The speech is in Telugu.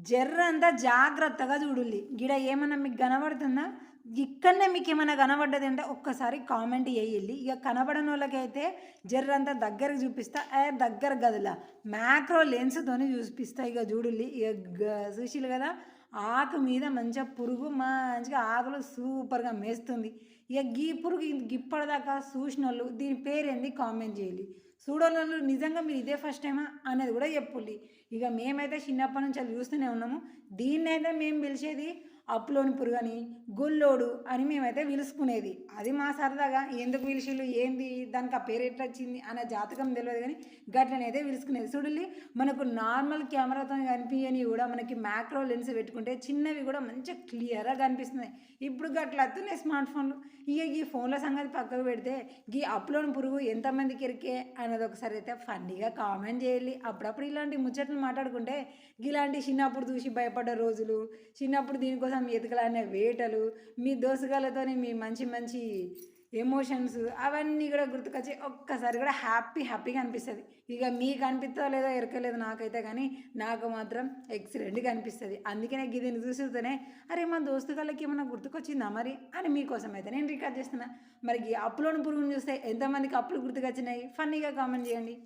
జర్రంతా జాగ్రత్తగా చూడుల్లి. గిడ ఏమన్నా మీకు కనబడుతుందా? ఇక్కడనే మీకు ఏమైనా కనబడ్డది అంటే ఒక్కసారి కామెంట్ చేయాలి ఇక కనబడని వాళ్ళకైతే జర్రంతా దగ్గరకు చూపిస్తా. ఏ దగ్గర గదిలా. మ్యాక్రో లెన్స్తోని చూపిస్తా. ఇక చూడుల్లి. ఇక గ- చూసిలు కదా ఆకు మీద మంచిగా పురుగు మంచిగా ఆకులు సూపర్గా మేస్తుంది. ఇక గీ పురుగు ఇంత- ఇప్పటిదాకా చూసిన వాళ్ళు దీని పేరేంది కామెంట్ చేయాలి చూడోళ్ళు నిజంగా మీరు ఇదే ఫస్ట్ టైమా అనేది కూడా చెప్పుల్లి ఇక మేమైతే చిన్నప్పటి నుంచి అది చూస్తూనే ఉన్నాము. దీన్నైతే మేము పిలిచేది అప్పులోని పురుగు అని గొల్లోడు అని మేమైతే పిలుచుకునేది. అది మా సరదాగా ఎందుకు పిలిచిళ్ళు ఏంది దానికి ఆ పేరు ఎట్లా వచ్చింది అనే జాతకం తెలియదు కానీ గట్లనైతే పిలుచుకునేది. చూడండి మనకు నార్మల్ కెమెరాతో కనిపించని కూడా మనకి మ్యాక్రో లెన్స్ పెట్టుకుంటే చిన్నవి కూడా మంచిగా క్లియర్గా కనిపిస్తున్నాయి. ఇప్పుడు గట్ల వస్తున్నాయి స్మార్ట్ ఫోన్లు. ఇక ఈ ఫోన్ల సంగతి పక్కకు పెడితే ఈ అప్పులోని పురుగు ఎంతమందికి ఎరికే అనేది ఒకసారి అయితే ఫన్నీగా కామెంట్ చేయాలి. అప్పుడప్పుడు ఇలాంటి ముచ్చట్లు మాట్లాడుకుంటే ఇలాంటి చిన్నప్పుడు చూసి భయపడ్డ రోజులు చిన్నప్పుడు దీనికోసం ఎతకలానే వేటలు మీ దోసగాలతోని మీ మంచి మంచి ఎమోషన్స్ అవన్నీ కూడా గుర్తుకొచ్చి ఒక్కసారి కూడా హ్యాపీ హ్యాపీగా అనిపిస్తుంది. ఇక మీకు అనిపిస్తుందో లేదో ఎరకలేదు నాకైతే కానీ నాకు మాత్రం ఎక్సలెంట్గా అనిపిస్తుంది. అందుకనే నాకు దీన్ని అరే మా దోస్తు గాళ్ళకి ఏమైనా గుర్తుకొచ్చిందా మరి అని మీకోసం అయితే నేను రికార్డ్ చేస్తున్నా. మరి ఈ అప్పులోని పురుగుని చూస్తే ఎంతమందికి అప్పులు గుర్తుకొచ్చినాయి? ఫన్నీగా కామెంట్ చేయండి.